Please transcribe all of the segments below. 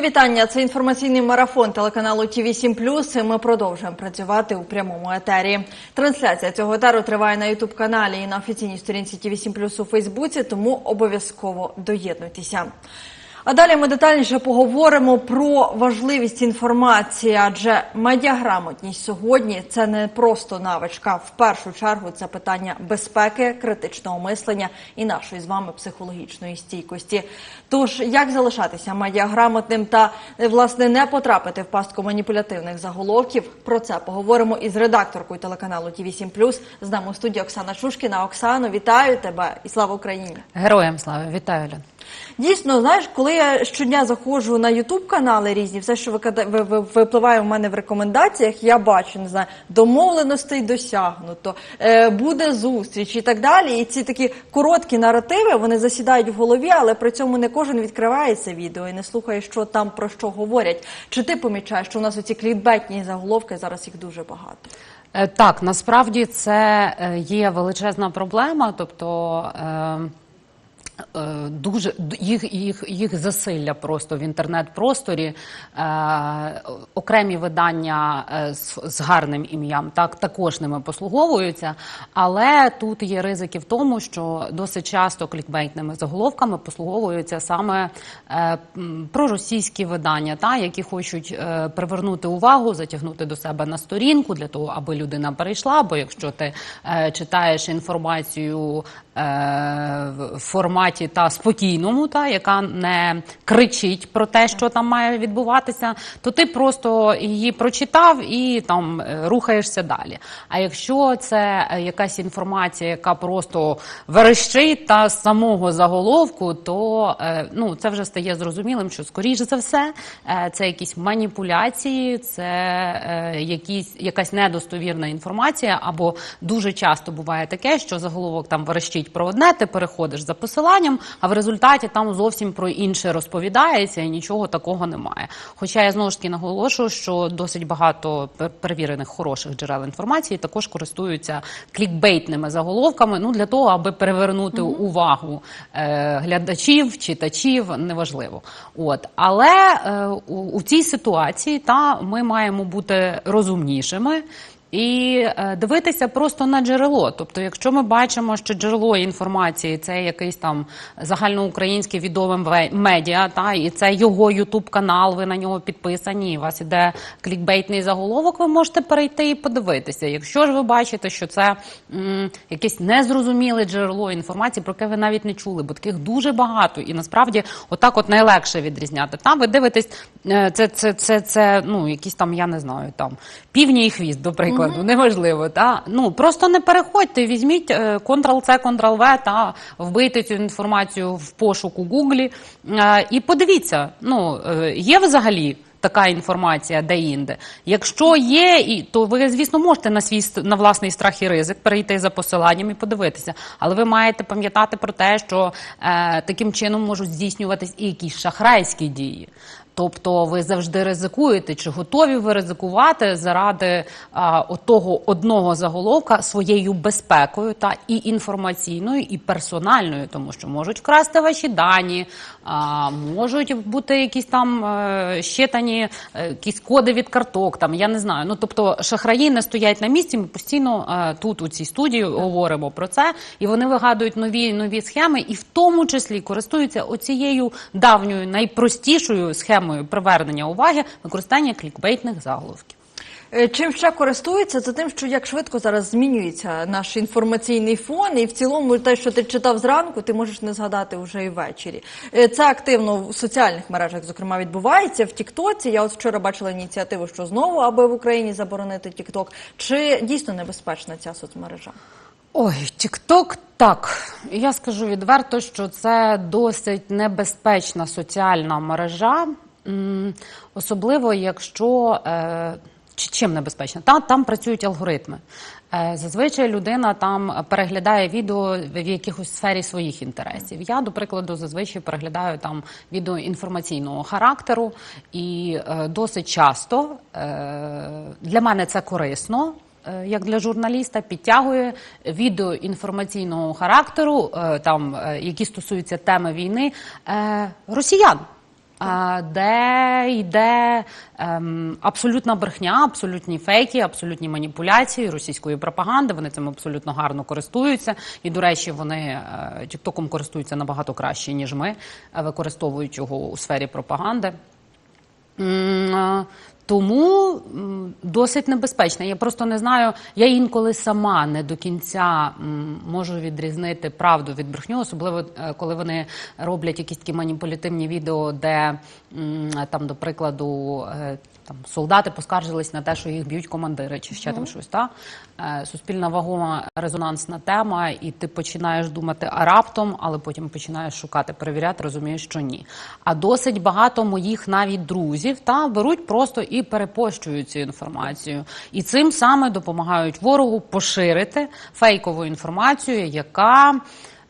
Вітання, це інформаційний марафон телеканалу ТІВІ 7 і Ми продовжуємо працювати у прямому етері. Трансляція цього етеру триває на Ютуб каналі і на офіційній сторінці ТІВІ 7 у Фейсбуці, тому обов'язково доєднуйтеся. А далі ми детальніше поговоримо про важливість інформації, адже медіаграмотність сьогодні це не просто навичка. В першу чергу це питання безпеки, критичного мислення і нашої з вами психологічної стійкості. Тож як залишатися медіаграмотним та власне не потрапити в пастку маніпулятивних заголовків? Про це поговоримо із редакторкою телеканалу ТІВІ 7 З нами у студії Оксана Шушкіна. Оксано, вітаю тебе і слава Україні! Героям слава, вітаю Лен. Дійсно, знаєш, коли я щодня заходжу на Ютуб канали різні, все, що ви- ви- випливає в мене в рекомендаціях, я бачу, не знаю, домовленостей досягнуто, е, буде зустріч і так далі. І ці такі короткі наративи вони засідають в голові, але при цьому не кожен відкриває це відео і не слухає, що там про що говорять. Чи ти помічаєш, що у нас оці клікбетні заголовки зараз їх дуже багато? Е, Так, насправді це е, є величезна проблема, тобто. е, Дуже їх, їх, їх засилля просто в інтернет-просторі. Е, окремі видання е, з, з гарним ім'ям так також ними послуговуються. Але тут є ризики в тому, що досить часто клікбейтними заголовками послуговуються саме е, проросійські видання, та які хочуть е, привернути увагу, затягнути до себе на сторінку для того, аби людина перейшла. Бо якщо ти е, читаєш інформацію е, в форматі та спокійному, та яка не кричить про те, що там має відбуватися, то ти просто її прочитав і там е, рухаєшся далі. А якщо це е, якась інформація, яка просто верещить та з самого заголовку, то е, ну це вже стає зрозумілим, що скоріше за все це якісь маніпуляції, це якісь якась недостовірна інформація, або дуже часто буває таке, що заголовок там верещить про одне, ти переходиш за посиланням, а в результаті там зовсім про інше розповідається і нічого такого немає. Хоча я знову ж таки наголошую, що досить багато пер- перевірених хороших джерел інформації також користуються клікбейтними заголовками, ну для того, аби перевернути увагу е, глядачів, читачів, неважливо. От але е, у, у цій ситуації та ми маємо бути розумнішими. І е, дивитися просто на джерело. Тобто, якщо ми бачимо, що джерело інформації це якийсь там загальноукраїнський відомий медіа, та і це його ютуб канал, ви на нього підписані. У вас іде клікбейтний заголовок, ви можете перейти і подивитися. Якщо ж ви бачите, що це м, якесь незрозуміле джерело інформації, про яке ви навіть не чули, бо таких дуже багато, і насправді отак от найлегше відрізняти. Там ви дивитесь, е, це, це, це, це ну якісь там, я не знаю, там півні і хвіст, до прикладу, неважливо. Та ну просто не переходьте, візьміть е, Ctrl-C, Ctrl-V та вбийте цю інформацію в пошуку Гуглі е, і подивіться, ну е, є взагалі. Така інформація де-інде. Якщо є, то ви, звісно, можете на свій на власний страх і ризик перейти за посиланням і подивитися. Але ви маєте пам'ятати про те, що е, таким чином можуть здійснюватись і якісь шахрайські дії. Тобто ви завжди ризикуєте, чи готові ви ризикувати заради а, отого одного заголовка своєю безпекою та і інформаційною, і персональною, тому що можуть вкрасти ваші дані, а, можуть бути якісь там е, щитані е, якісь коди від карток. Там я не знаю. Ну тобто шахраї не стоять на місці. Ми постійно е, тут у цій студії говоримо про це, і вони вигадують нові нові схеми, і в тому числі користуються оцією давньою найпростішою схемою привернення уваги використання клікбейтних заголовків. Е, Чим ще користуються, це тим, що як швидко зараз змінюється наш інформаційний фон, і в цілому те, що ти читав зранку, ти можеш не згадати вже і ввечері. Е, Це активно в соціальних мережах, зокрема, відбувається в Тіктоці. Я от вчора бачила ініціативу, що знову, аби в Україні заборонити Тікток. Чи дійсно небезпечна ця соцмережа? Ой, Тікток так. Я скажу відверто, що це досить небезпечна соціальна мережа, особливо якщо. Е, чи- Чим небезпечна? Там, там працюють алгоритми. Е, Зазвичай людина там переглядає відео в якихось сфері своїх інтересів. Я, до прикладу, зазвичай переглядаю там відео інформаційного характеру, і е, досить часто е, для мене це корисно як для журналіста, підтягує відео інформаційного характеру, там, які стосуються теми війни, росіян. Де йде ем, абсолютна брехня, абсолютні фейки, абсолютні маніпуляції російської пропаганди. Вони цим абсолютно гарно користуються. І, до речі, вони е, Тіктоком користуються набагато краще, ніж ми, е, використовують його у сфері пропаганди. Тому досить небезпечно. Я просто не знаю. Я інколи сама не до кінця можу відрізнити правду від брехню, особливо е, коли вони роблять якісь такі маніпулятивні відео, де там, до прикладу, е, там солдати поскаржились на те, що їх б'ють командири, чи ще там щось. Та? Е, Суспільна вагома резонансна тема, і ти починаєш думати, а раптом, але потім починаєш шукати, перевіряти, розумієш, що ні. А досить багато моїх навіть друзів та беруть просто і перепощують цю інформацію, і цим саме допомагають ворогу поширити фейкову інформацію, яка.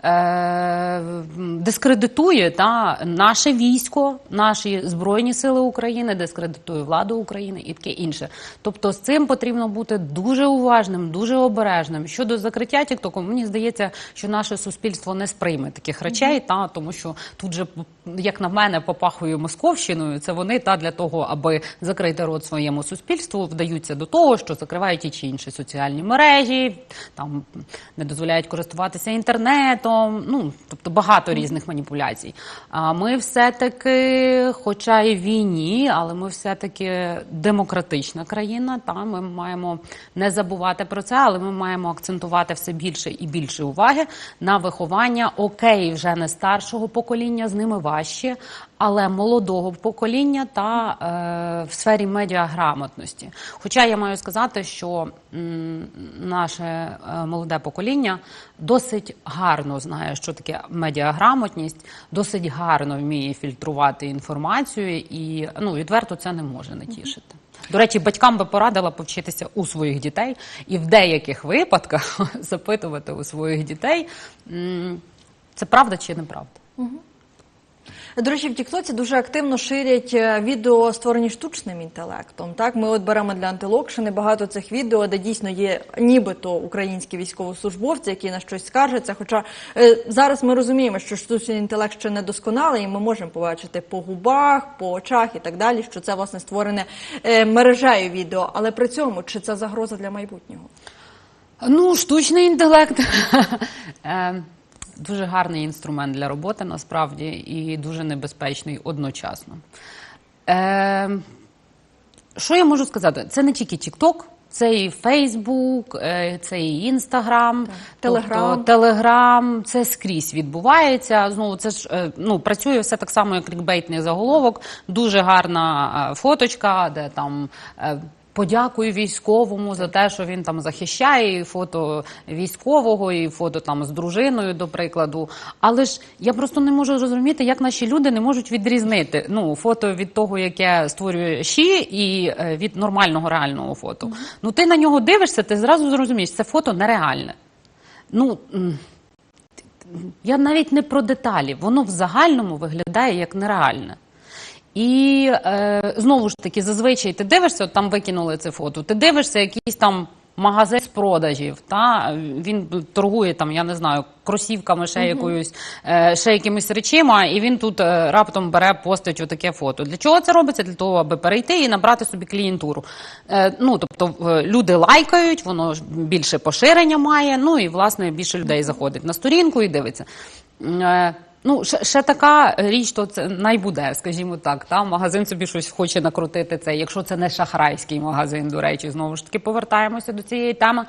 Е, Дискредитує та наше військо, наші збройні сили України, дискредитує владу України і таке інше. Тобто з цим потрібно бути дуже уважним, дуже обережним. Щодо закриття Тіктоку, мені здається, що наше суспільство не сприйме таких речей, та тому що тут же, як на мене, попахує московщиною. Це вони та для того, аби закрити рот своєму суспільству, вдаються до того, що закривають ті чи інші соціальні мережі, там не дозволяють користуватися інтернетом. Ну тобто багато різних маніпуляцій. А ми все-таки, хоча і війні, але ми все-таки демократична країна. Та ми маємо не забувати про це, але ми маємо акцентувати все більше і більше уваги на виховання окей, вже не старшого покоління, з ними важче, але молодого покоління та е, в сфері медіаграмотності. Хоча я маю сказати, що м, наше е, молоде покоління досить гарно знає, що таке медіаграмотність, досить гарно вміє фільтрувати інформацію, і ну відверто це не може не тішити. До речі, батькам би порадила повчитися у своїх дітей і в деяких випадках запитувати у своїх дітей, це правда чи неправда. До речі, в Тіктоці дуже активно ширять е, відео, створені штучним інтелектом. Так, ми от беремо для антилокшини багато цих відео, де дійсно є нібито українські військовослужбовці, які на щось скаржаться. Хоча е, зараз ми розуміємо, що штучний інтелект ще не досконалий, і ми можемо побачити по губах, по очах і так далі, що це власне створене е, мережею відео. Але при цьому чи це загроза для майбутнього? Ну, штучний інтелект Е, дуже гарний інструмент для роботи насправді і дуже небезпечний одночасно. Е, Що я можу сказати? Це не тільки TikTok, це і Facebook, е, це і Instagram, Telegram. Тобто, Телеграм, це скрізь відбувається. Знову це ж е, ну працює все так само, як клікбейтний заголовок. Дуже гарна е, фоточка, де там. Подякую військовому за те, що він там захищає і фото військового, і фото там з дружиною, до прикладу. Але ж я просто не можу зрозуміти, як наші люди не можуть відрізнити ну фото від того, яке створює ЩІ, і е, від нормального реального фото. Ну ти на нього дивишся, ти зразу зрозумієш, це фото нереальне. Ну я навіть не про деталі, воно в загальному виглядає як нереальне. І е, знову ж таки, зазвичай ти дивишся, от там викинули це фото, ти дивишся якийсь там магазин з продажів, та він торгує там, я не знаю, кросівками, ще якоюсь, е, ще якимись речима, і він тут е, раптом бере, постить отаке фото. Для чого це робиться? Для того, аби перейти і набрати собі клієнтуру. Е, ну, тобто е, люди лайкають, воно більше поширення має, ну і власне більше людей заходить на сторінку і дивиться. Е, Ну, ще, ще така річ, то це найбуде, скажімо так. Та магазин собі щось хоче накрутити це, якщо це не шахрайський магазин, до речі, знову ж таки повертаємося до цієї теми.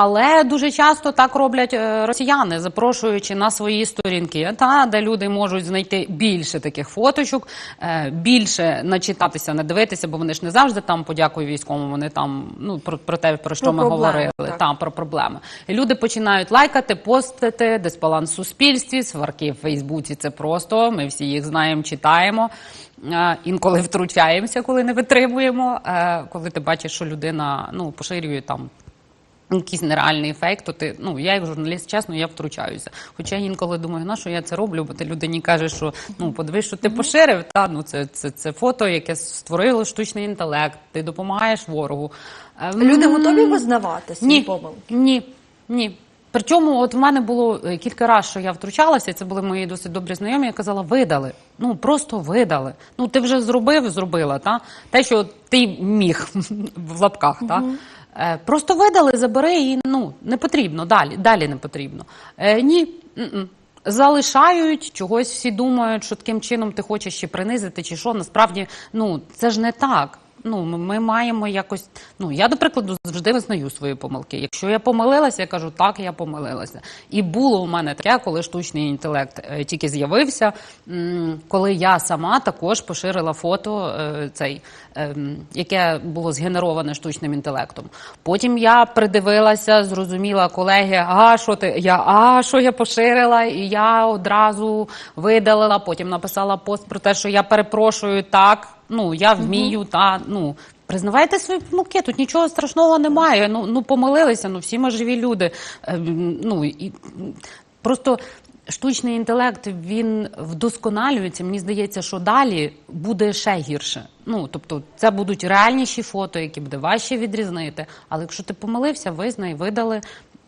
Але дуже часто так роблять е, росіяни, запрошуючи на свої сторінки, та де люди можуть знайти більше таких фоточок, е, більше начитатися, не дивитися, бо вони ж не завжди там подякую військовому. Вони там ну про, про те, про що Про ми проблеми, говорили. так. Та про проблеми. І люди починають лайкати, постити, дисбаланс в суспільстві, сварки в Фейсбуці. Це просто. Ми всі їх знаємо, читаємо. Е, Інколи втручаємося, коли не витримуємо. Коли ти бачиш, що людина ну поширює там. Якийсь нереальний фейк, то ти, ну я як журналіст, чесно, я втручаюся. Хоча я інколи думаю, на що я це роблю, бо ти людині кажеш, що ну подивись, що ти поширив, та ну це, це, це фото, яке створило штучний інтелект, ти допомагаєш ворогу. Е, Люди готові визнавати свої помилки? ні, ні. Причому, от в мене було е, кілька разів, що я втручалася, це були мої досить добрі знайомі. Я казала, видали. Ну просто видали. Ну ти вже зробив, зробила, та те, що ти міг в лапках, та просто видали, забери і ну не потрібно далі. Далі не потрібно. Е, ні. Залишають чогось, всі думають, що таким чином ти хочеш ще принизити, чи що. Насправді, ну це ж не так. Ну, ми- маємо якось. Ну я, до прикладу, завжди визнаю свої помилки. Якщо я помилилася, я кажу, так, я помилилася. І було у мене таке, коли штучний інтелект е, тільки з'явився, коли я сама також поширила фото, е, цей, ем, яке було згенероване штучним інтелектом. Потім я придивилася, зрозуміла колеги, а що ти? Я а що я поширила? І я одразу видалила. Потім написала пост про те, що я перепрошую так. Ну я вмію, та ну признавайте свої помилки. Тут нічого страшного немає. Ну ну помилилися. Ну всі ми живі люди. Ем, ну і просто. Штучний інтелект він вдосконалюється. Мені здається, що далі буде ще гірше. Ну тобто, це будуть реальніші фото, які буде важче відрізнити. Але якщо ти помилився, визнай, видали.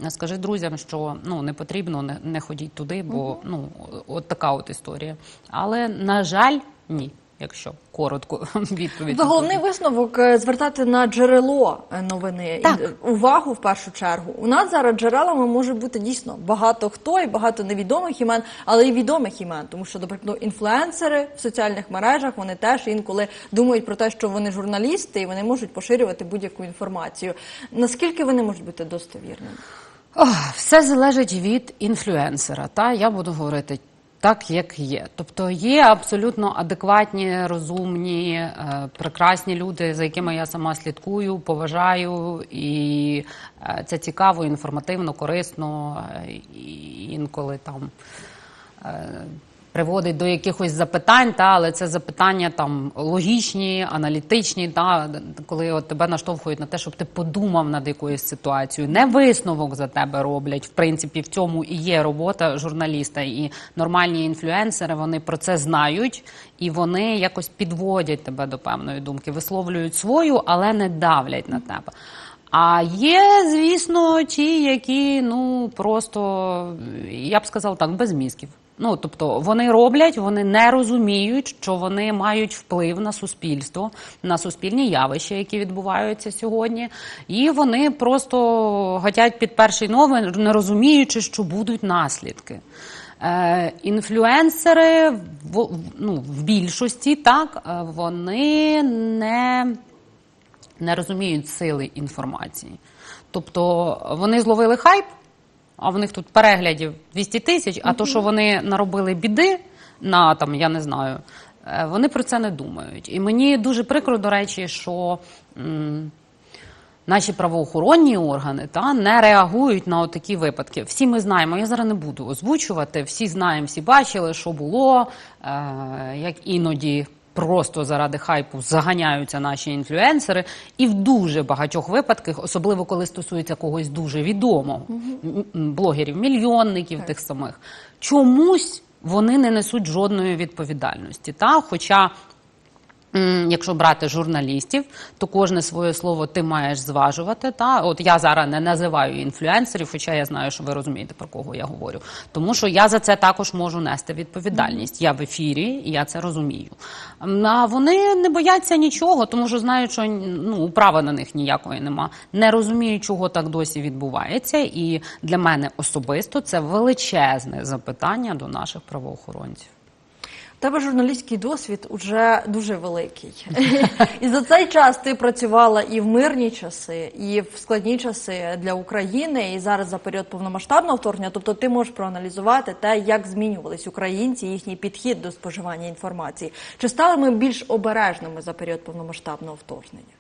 Скажи друзям, що ну не потрібно, не, не ходіть туди, бо ну от така от історія. Але на жаль, ні. Якщо коротко відповідь. Головний висновок е, звертати на джерело е, новини Так. І, увагу в першу чергу. У нас зараз джерелами може бути дійсно багато хто і багато невідомих імен, але і відомих імен. Тому що, наприклад, інфлюенсери в соціальних мережах вони теж інколи думають про те, що вони журналісти і вони можуть поширювати будь-яку інформацію. Наскільки вони можуть бути достовірними? Ох, все залежить від інфлюенсера. Та я буду говорити так, як є. Тобто є абсолютно адекватні, розумні, е, прекрасні люди, за якими я сама слідкую, поважаю, і е, це цікаво, інформативно, корисно, е, і інколи там. Приводить до якихось запитань, та але це запитання там логічні, аналітичні, та коли от тебе наштовхують на те, щоб ти подумав над якоюсь ситуацією. Не висновок за тебе роблять. В принципі, в цьому і є робота журналіста. І нормальні інфлюенсери вони про це знають і вони якось підводять тебе до певної думки, висловлюють свою, але не давлять на тебе. А є, звісно, ті, які ну просто я б сказала так, без мізків. Ну тобто вони роблять, вони не розуміють, що вони мають вплив на суспільство, на суспільні явища, які відбуваються сьогодні, і вони просто гатять під перший номер, не розуміючи, що будуть наслідки. Е, інфлюенсери в, ну, в більшості так е, вони не не розуміють сили інформації. Тобто вони зловили хайп, а в них тут переглядів 200 тисяч, а то, що вони наробили біди на там, я не знаю, е, вони про це не думають. І мені дуже прикро, до речі, що. м, Наші правоохоронні органи та не реагують на такі випадки. Всі ми знаємо. Я зараз не буду озвучувати. Всі знаємо, всі бачили, що було, е, як іноді просто заради хайпу заганяються наші інфлюенсери, і в дуже багатьох випадках, особливо коли стосується когось дуже відомого, блогерів, мільйонників тих самих, чомусь вони не несуть жодної відповідальності. Та? Хоча Якщо брати журналістів, то кожне своє слово ти маєш зважувати. Та от я зараз не називаю інфлюенсерів, хоча я знаю, що ви розумієте про кого я говорю. Тому що я за це також можу нести відповідальність. Я в ефірі, і я це розумію. А вони не бояться нічого, тому що знають, що ну права на них ніякої нема. Не розуміють, чого так досі відбувається. І для мене особисто це величезне запитання до наших правоохоронців. Тебе журналістський досвід уже дуже великий. І за цей час ти працювала і в мирні часи, і в складні часи для України, і зараз за період повномасштабного вторгнення. Тобто ти можеш проаналізувати те, як змінювались українці, їхній підхід до споживання інформації. Чи стали ми більш обережними за період повномасштабного вторгнення?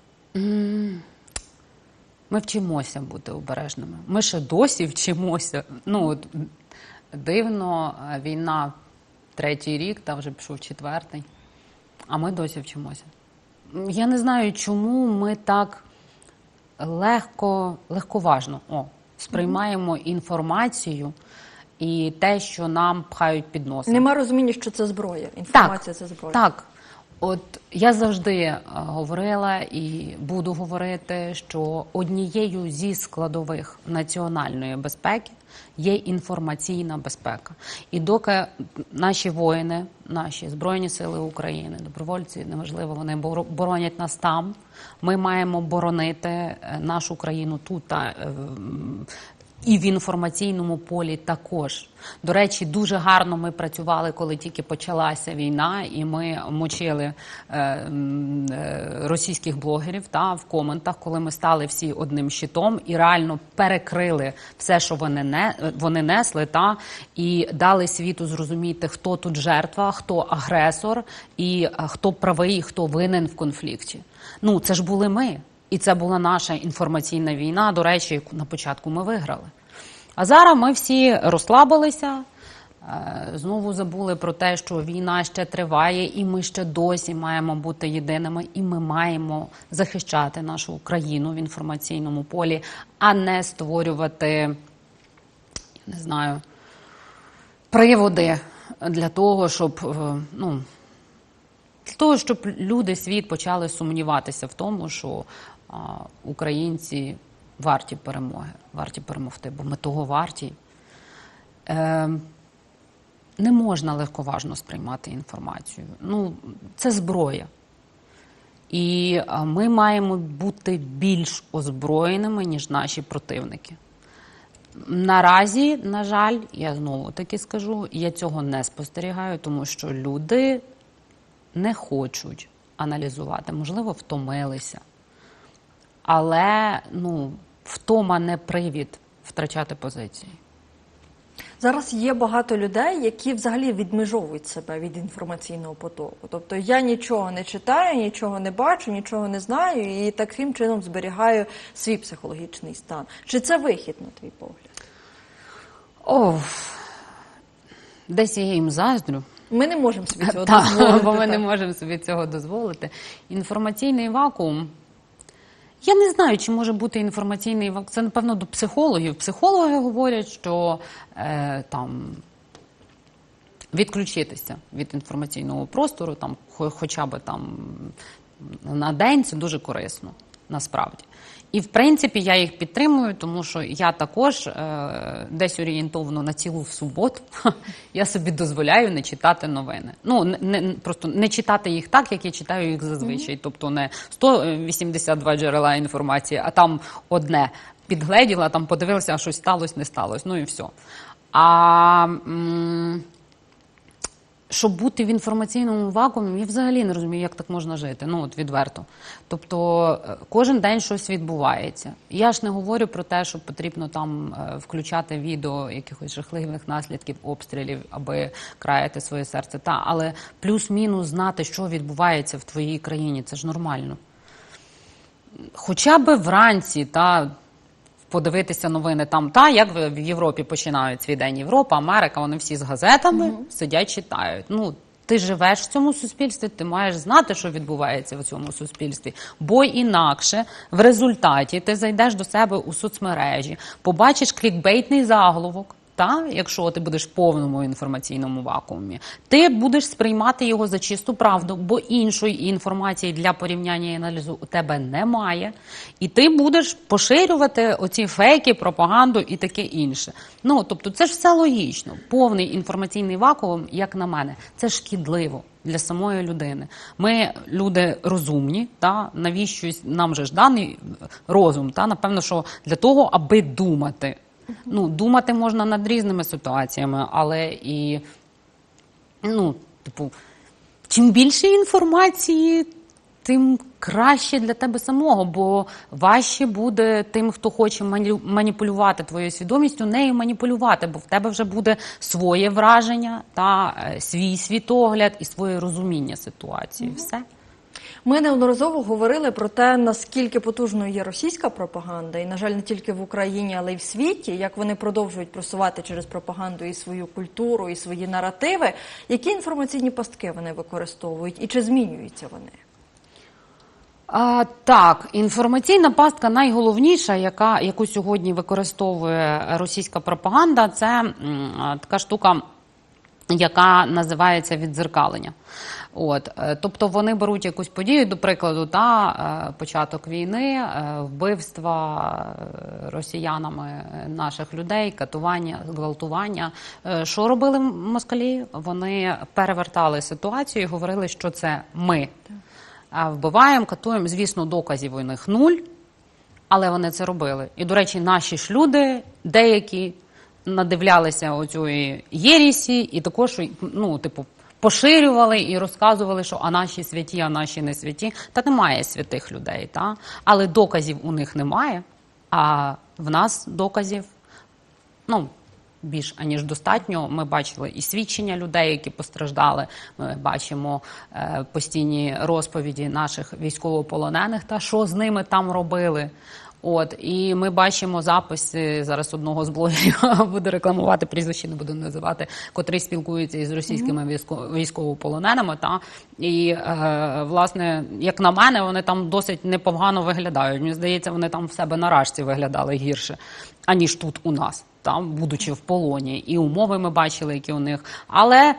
Ми вчимося бути обережними. Ми ще досі вчимося. Ну дивно, е, війна третій рік, та вже пішов четвертий, а ми досі вчимося. Я не знаю, чому ми так легко, легковажно о, сприймаємо інформацію і те, що нам пхають під носа. Нема розуміння, що це зброя. Інформація це зброя. Так. От я завжди е, говорила і буду говорити, що однією зі складових національної безпеки Є інформаційна безпека. І доки наші воїни, наші Збройні Сили України, добровольці, неважливо, вони боро- боронять нас там. Ми маємо боронити е, нашу країну тут та е, і в інформаційному полі також. До речі, дуже гарно ми працювали, коли тільки почалася війна, і ми мочили е, е, російських блогерів та в коментах, коли ми стали всі одним щитом і реально перекрили все, що вони не вони несли, та і дали світу зрозуміти, хто тут жертва, хто агресор, і е, хто правий, хто винен в конфлікті. Ну це ж були ми. І це була наша інформаційна війна. До речі, яку на початку ми виграли. А зараз ми всі розслабилися, е, знову забули про те, що війна ще триває, і ми ще досі маємо бути єдиними, і ми маємо захищати нашу країну в інформаційному полі, а не створювати, не знаю, приводи для того, щоб е, ну. Для того, щоб люди, світ почали сумніватися в тому, що українці варті перемоги, варті перемогти, бо ми того варті. Е, не можна легковажно сприймати інформацію. Ну, це зброя. І ми маємо бути більш озброєними, ніж наші противники. Наразі, на жаль, я знову таки скажу, я цього не спостерігаю, тому що люди не хочуть аналізувати, можливо, втомилися. Але ну, втома не привід втрачати позиції. Зараз є багато людей, які взагалі відмежовують себе від інформаційного потоку. Тобто я нічого не читаю, нічого не бачу, нічого не знаю, і таким чином зберігаю свій психологічний стан. Чи це вихід, на твій погляд? О, десь я їм заздрю. Ми не можемо собі цього дозволити. бо ми не можемо собі цього дозволити. Інформаційний вакуум. Я не знаю, чи може бути інформаційний вакцин. Це, напевно, до психологів. Психологи говорять, що е, там відключитися від інформаційного простору, там, хоча б там на день, це дуже корисно, насправді. І в принципі я їх підтримую, тому що я також е, десь орієнтовно на цілу суботу я собі дозволяю не читати новини. Ну не просто не читати їх так, як я читаю їх зазвичай. Тобто не 182 джерела інформації, а там одне підгледіла, там подивилася, а щось сталося, не сталося. Ну і все. А м, щоб бути в інформаційному вакуумі, я взагалі не розумію, як так можна жити. Ну от відверто. Тобто е, кожен день щось відбувається. Я ж не говорю про те, що потрібно там е, включати відео якихось жахливих наслідків обстрілів, аби краяти своє серце. Та але плюс-мінус знати, що відбувається в твоїй країні, це ж нормально. Хоча б вранці, та подивитися новини там, та як в Європі починають свій день Європа, Америка, вони всі з газетами сидять, читають. Ну, ти живеш в цьому суспільстві, ти маєш знати, що відбувається в цьому суспільстві. Бо інакше в результаті ти зайдеш до себе у соцмережі, побачиш клікбейтний заголовок. Та, якщо ти будеш в повному інформаційному вакуумі, ти будеш сприймати його за чисту правду, бо іншої інформації для порівняння і аналізу у тебе немає. І ти будеш поширювати оці фейки, пропаганду і таке інше. Ну тобто, це ж все логічно. Повний інформаційний вакуум, як на мене, це шкідливо. Для самої людини ми люди розумні, та навіщо нам же ж даний розум? Та напевно, що для того, аби думати. Ну, думати можна над різними ситуаціями, але і ну, типу, чим більше інформації, тим краще для тебе самого, бо важче буде тим, хто хоче маніпулювати твоєю свідомістю, нею маніпулювати, бо в тебе вже буде своє враження та е, свій світогляд і своє розуміння ситуації. Все. Ми неодноразово говорили про те, наскільки потужною є російська пропаганда, і, на жаль, не тільки в Україні, але й в світі, як вони продовжують просувати через пропаганду і свою культуру, і свої наративи. Які інформаційні пастки вони використовують, і чи змінюються вони? А, так, інформаційна пастка найголовніша, яка, яку сьогодні використовує російська пропаганда, це м, така штука, яка називається віддзеркалення. От, е, тобто вони беруть якусь подію, до прикладу, та е, початок війни, е, вбивства росіянами наших людей, катування, гвалтування. Е, Що робили москалі? Вони перевертали ситуацію і говорили, що це ми вбиваємо, катуємо. Звісно, доказів у них нуль. Але вони це робили. І, до речі, наші ж люди деякі надивлялися оцієї єрісі, і також ну, типу, поширювали і розказували, що а наші святі, а наші не святі. Та немає святих людей, та? але доказів у них немає. А в нас доказів ну, більш аніж достатньо. Ми бачили і свідчення людей, які постраждали. Ми бачимо е, постійні розповіді наших військовополонених та що з ними там робили. От і ми бачимо записи зараз одного з блогерів буду рекламувати прізвище, не буду називати, котрий спілкується із російськими військо- військовополоненими. Та і е, власне, як на мене, вони там досить непогано виглядають. Мені здається, вони там в себе на рашці виглядали гірше, аніж тут у нас, там будучи в полоні. І умови ми бачили, які у них. Але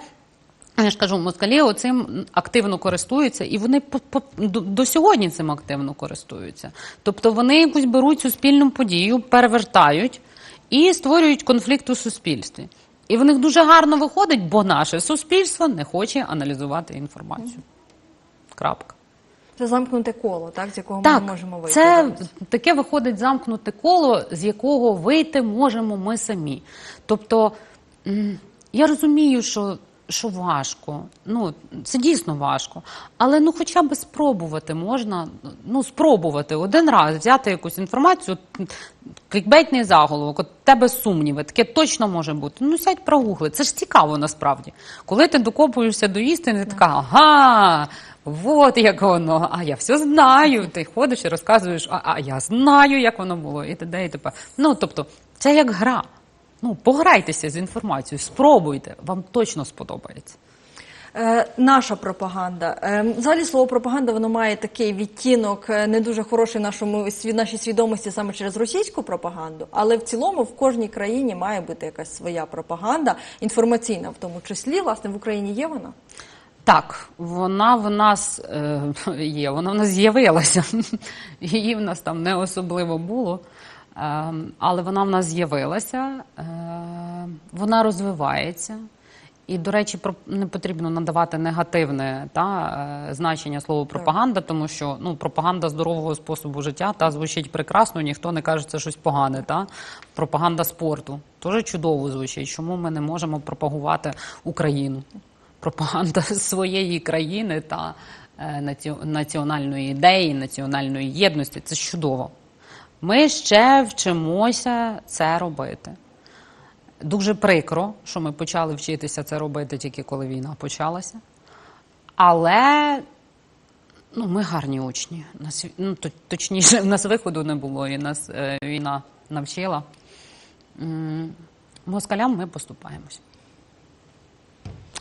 я ж кажу, москалі цим активно користуються, і вони по, по, до, до сьогодні цим активно користуються. Тобто вони якусь беруть цю спільну подію, перевертають і створюють конфлікт у суспільстві. І в них дуже гарно виходить, бо наше суспільство не хоче аналізувати інформацію. Крапка. Це замкнуте коло, так, з якого ми Так, не можемо вийти. це зараз. таке виходить замкнуте коло, з якого вийти можемо ми самі. Тобто я розумію, що, що важко. Ну, це дійсно важко. Але ну хоча б спробувати можна, ну, спробувати один раз взяти якусь інформацію, клікбейтний заголовок, от тебе сумніви, таке точно може бути. Ну, сядь прогугли. Це ж цікаво насправді. Коли ти докопуєшся до істини, ти така, ага. От як воно, а я все знаю. Ти ходиш і розказуєш, а, а я знаю, як воно було, і т.д. і т.п. Ну тобто, це як гра. Ну, пограйтеся з інформацією, спробуйте, вам точно сподобається. Е, наша пропаганда. Е, взагалі слово пропаганда воно має такий відтінок е, не дуже хороший нашому нашій свідомості саме через російську пропаганду, але в цілому в кожній країні має бути якась своя пропаганда, інформаційна в тому числі. Власне, в Україні є вона. Так, вона в нас е, є, вона в нас з'явилася. Її в нас там не особливо було, але вона в нас з'явилася, е, вона розвивається. І, до речі, не потрібно надавати негативне та, е, значення слову пропаганда, тому що ну, пропаганда здорового способу життя та звучить прекрасно, ніхто не каже, це щось погане. Та? Пропаганда спорту теж чудово звучить. Чому ми не можемо пропагувати Україну? пропаганда своєї країни та е, національної ідеї, національної єдності. Це чудово. Ми ще вчимося це робити. Дуже прикро, що ми почали вчитися це робити тільки коли війна почалася. Але ну, ми гарні учні. Нас, ну, точніше, в нас виходу не було, і нас е, війна навчила. Москалям ми поступаємось.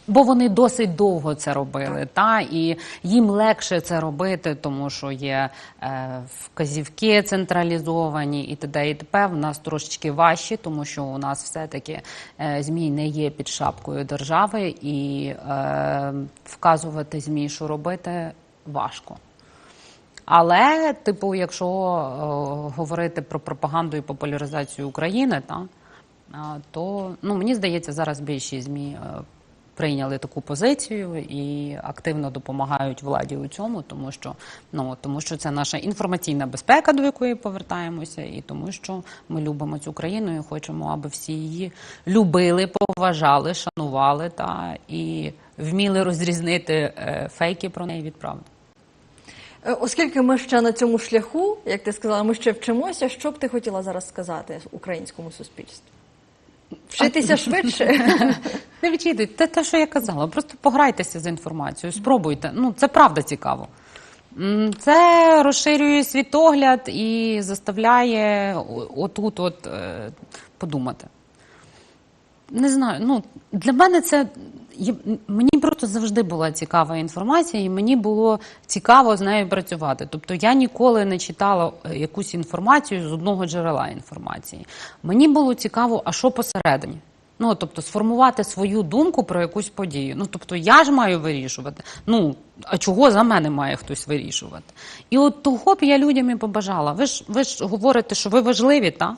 Бо вони досить довго це робили, та і їм легше це робити, тому що є е, вказівки централізовані і т.д. і т.п. В нас трошечки важче, тому що у нас все-таки е, змі не є під шапкою держави, і е, вказувати змі, що робити, важко. Але, типу, якщо е, говорити про пропаганду і популяризацію України, та, а, то ну, мені здається, зараз більшість ЗМІ е, прийняли таку позицію і активно допомагають владі у цьому, тому що, ну, тому що це наша інформаційна безпека, до якої повертаємося, і тому що ми любимо цю країну і хочемо, аби всі її любили, поважали, шанували та, і вміли розрізнити е, фейки про неї від правди. Е, Оскільки ми ще на цьому шляху, як ти сказала, ми ще вчимося. Що б ти хотіла зараз сказати українському суспільству? Вчитися швидше. Не відчитуйте, те, те, що я казала, просто пограйтеся з інформацією, спробуйте. Ну, це правда цікаво. Це розширює світогляд і заставляє отут от е, подумати. Не знаю, ну для мене це мені просто завжди була цікава інформація, і мені було цікаво з нею працювати. Тобто я ніколи не читала е, якусь інформацію з одного джерела інформації. Мені було цікаво, а що посередині? Ну тобто сформувати свою думку про якусь подію. Ну тобто я ж маю вирішувати. Ну а чого за мене має хтось вирішувати? І от того б я людям і побажала. Ви ж ви ж говорите, що ви важливі, та е,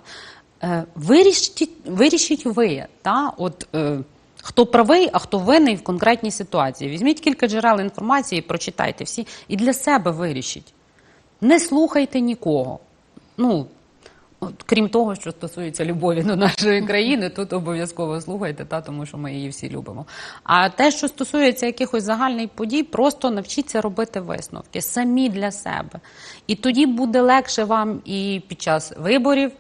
вирішіть, вирішіть ви, та от. Е, Хто правий, а хто винний в конкретній ситуації. Візьміть кілька джерел інформації, прочитайте всі і для себе вирішіть. Не слухайте нікого. Ну, от, крім того, що стосується любові до нашої країни, тут обов'язково слухайте, та, тому що ми її всі любимо. А те, що стосується якихось загальних подій, просто навчіться робити висновки самі для себе. І тоді буде легше вам і під час виборів,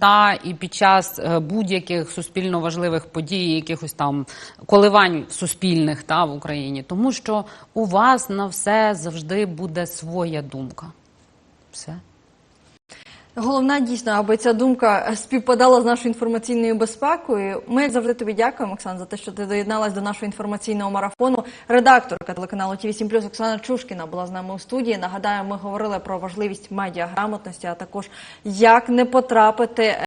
та і під час е, будь-яких суспільно важливих подій, якихось там коливань суспільних та в Україні, тому що у вас на все завжди буде своя думка. Все. Головна дійсно, аби ця думка співпадала з нашою інформаційною безпекою. Ми завжди тобі дякуємо, Оксана, за те, що ти доєдналась до нашого інформаційного марафону. Редакторка телеканалу ТВ 7 Оксана Чушкіна була з нами у студії. Нагадаю, ми говорили про важливість медіаграмотності, а також як не потрапити